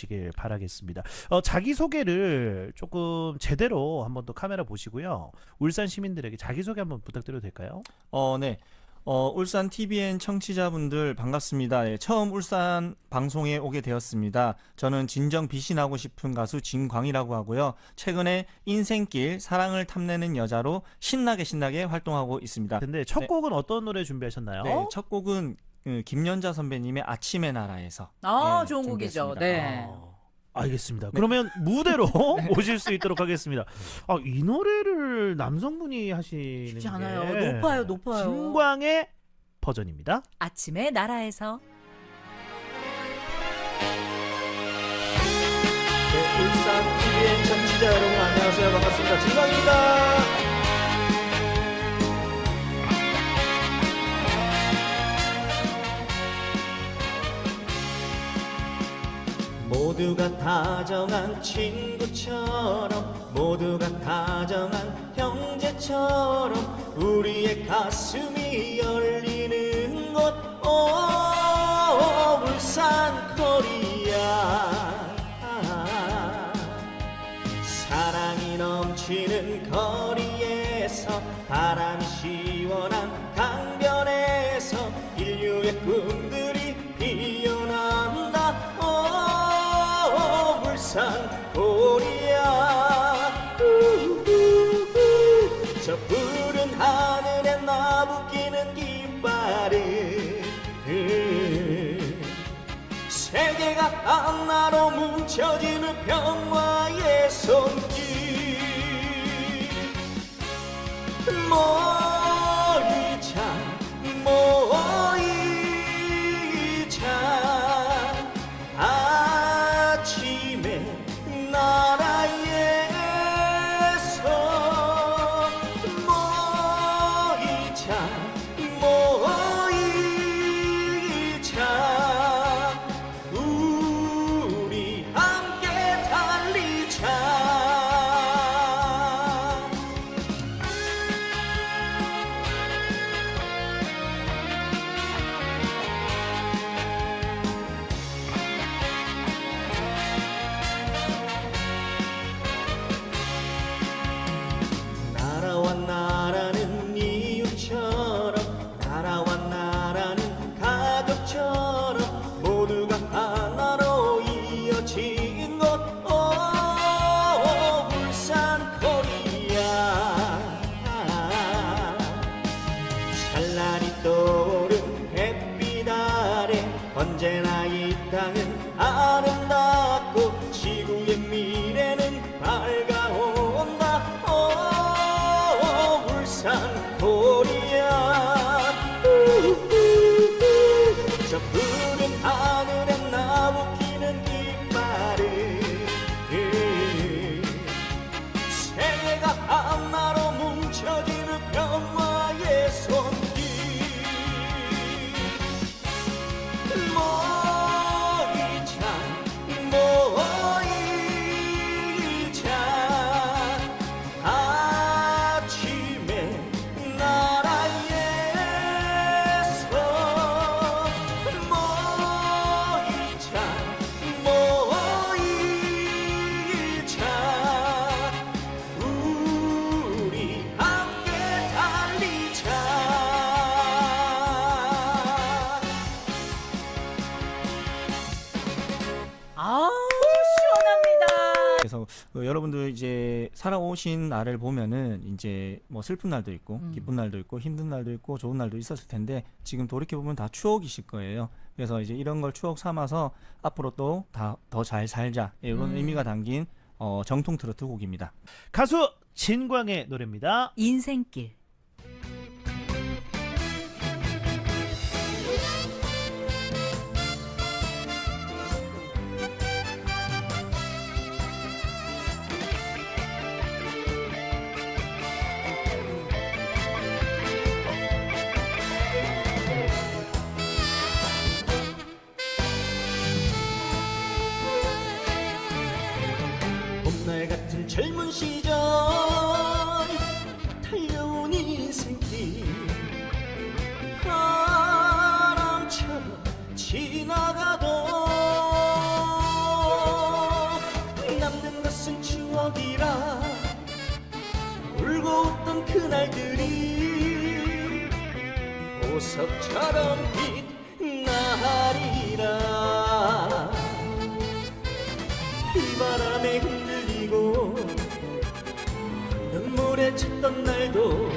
주시길 바라겠습니다. 어, 자기 소개를 조금 제대로 한번 또 카메라 보시고요. 울산 시민들에게 자기 소개 한번 부탁드려도 될까요? 어, 네. 어, 울산 TVN 청취자분들 반갑습니다. 예, 처음 울산 방송에 오게 되었습니다. 저는 진정 비신하고 싶은 가수 진광이라고 하고요. 최근에 인생길 사랑을 탐내는 여자로 신나게 신나게 활동하고 있습니다. 근데 첫 네. 곡은 어떤 노래 준비하셨나요? 네, 첫 곡은 그 김연자 선배님의 아침의 나라에서 아, 예, 좋은 곡이죠. 준비했습니다. 네. 아, 알겠습니다. 그러면 무대로 오실 수 있도록 하겠습니다. 아, 이 노래를 남성분이 하시는 쉽지 게 않아요. 높아요, 높아요. 진광의 버전입니다. 아침의 나라에서 네, 울산 TVN 청취자 여러분 안녕하세요 반갑습니다 진광입니다 모두가 다정한 친구처럼 모두가 다정한 형제처럼 우리의 가슴이 열리는 곳 오, 울산 코리아. 사랑이 넘치는 거리에서 바람이 세계가 하나로 뭉쳐지는 평화의 손길. 모 울산 여러분들 이제 살아오신 날을 보면은 이제 뭐 슬픈 날도 있고 음. 기쁜 날도 있고 힘든 날도 있고 좋은 날도 있었을 텐데 지금 돌이켜 보면 다 추억이실 거예요. 그래서 이제 이런 걸 추억 삼아서 앞으로 또 다 더 잘 살자 이런 음. 의미가 담긴 어, 정통 트로트 곡입니다. 가수 진광의 노래입니다. 인생길. 쳤던 날도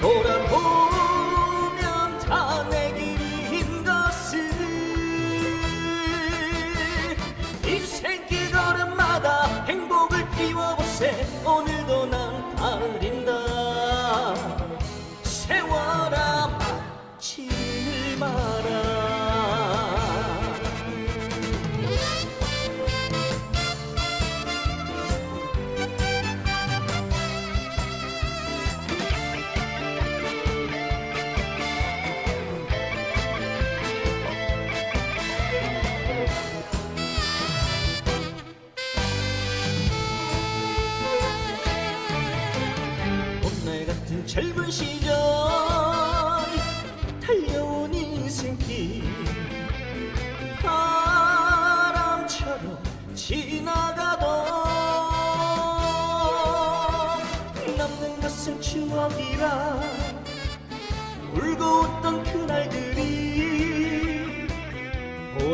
돌아보면 다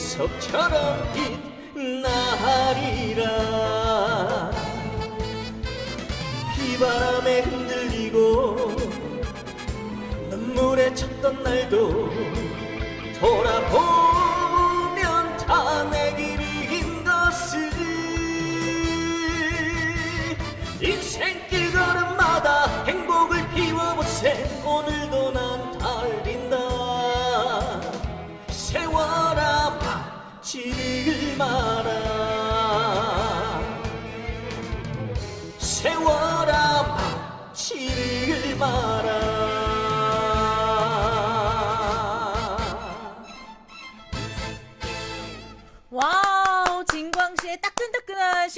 보석처럼 빛나리라. 비바람에 흔들리고 눈물에 쳤던 날도 돌아보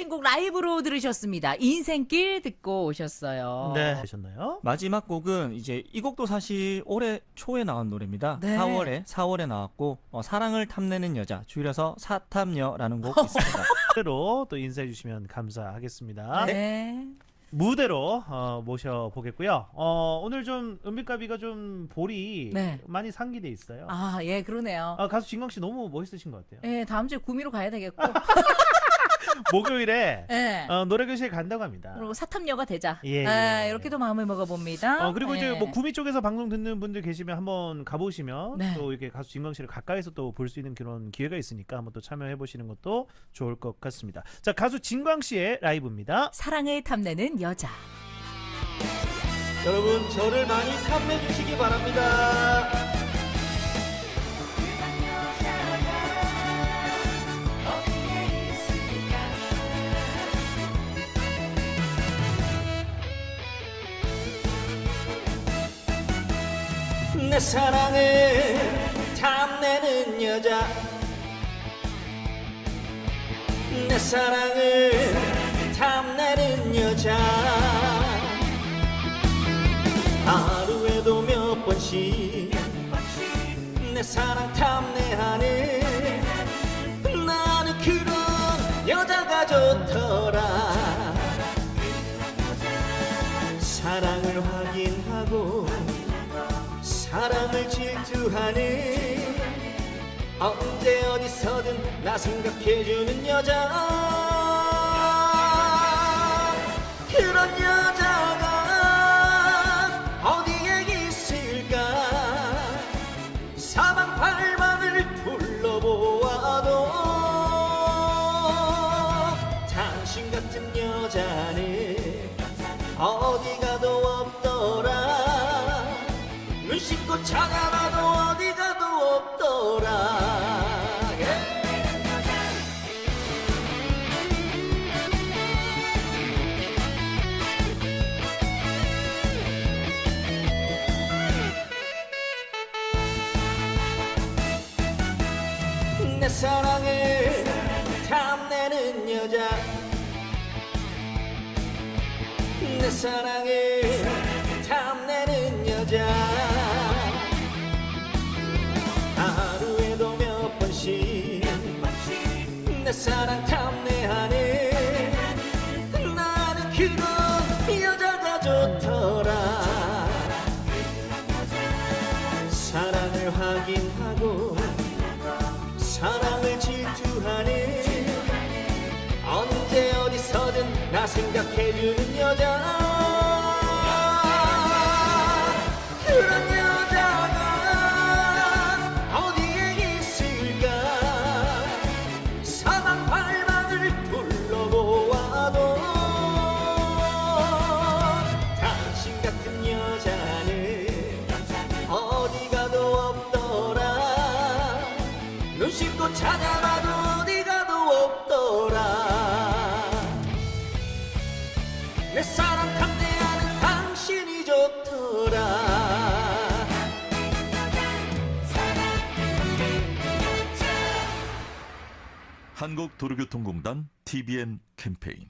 신곡 라이브로 들으셨습니다. 인생길 듣고 오셨어요. 네. 되셨나요? 마지막 곡은 이제 이 곡도 사실 올해 초에 나온 노래입니다. 네. 4월에 4월에 나왔고 어, 사랑을 탐내는 여자 줄여서 사탐녀라는 곡 있습니다. 무대로 또 인사해 주시면 감사하겠습니다. 네. 무대로 어, 모셔 보겠고요. 어, 오늘 좀 은빛가비가 좀 볼이 네. 많이 상기돼 있어요. 아, 예, 그러네요. 아, 가수 진광 씨 너무 멋있으신 것 같아요. 예, 다음 주에 구미로 가야 되겠고. 목요일에 예. 어, 노래교실 간다고 합니다. 그리고 사탐녀가 되자. 예, 아, 예. 이렇게도 마음을 먹어봅니다. 어, 그리고 이제 예. 뭐 구미 쪽에서 방송 듣는 분들 계시면 한번 가보시면 네. 또 이렇게 가수 진광 씨를 가까이서 또 볼 수 있는 그런 기회가 있으니까 한번 또 참여해 보시는 것도 좋을 것 같습니다. 자, 가수 진광 씨의 라이브입니다. 사랑을 탐내는 여자. 여러분 저를 많이 탐내 주시기 바랍니다 내 사랑을 탐내는 여자. 내 사랑을 탐내는 여자. 하루에도 몇 번씩 내 사랑 탐내하는 언제 어디서든 나 생각해주는 여자. 그런 여자가 어디에 있을까? 사방팔방을 둘러보아도 당신 같은 여자는 어디 가도 없더라. 눈 씻고 찾아봐 내 사랑을 탐내는 여자. 내 사랑을 탐내는 여자. 하루에도 몇 번씩 내 사랑 탐내 생각해주는 여자. 그런 여자가 어디에 있을까? 사방팔방을 둘러보아도 당신 같은 여자는 어디 가도 없더라. 눈 씻고 찾아봐도 한국도로교통공단 TBN 캠페인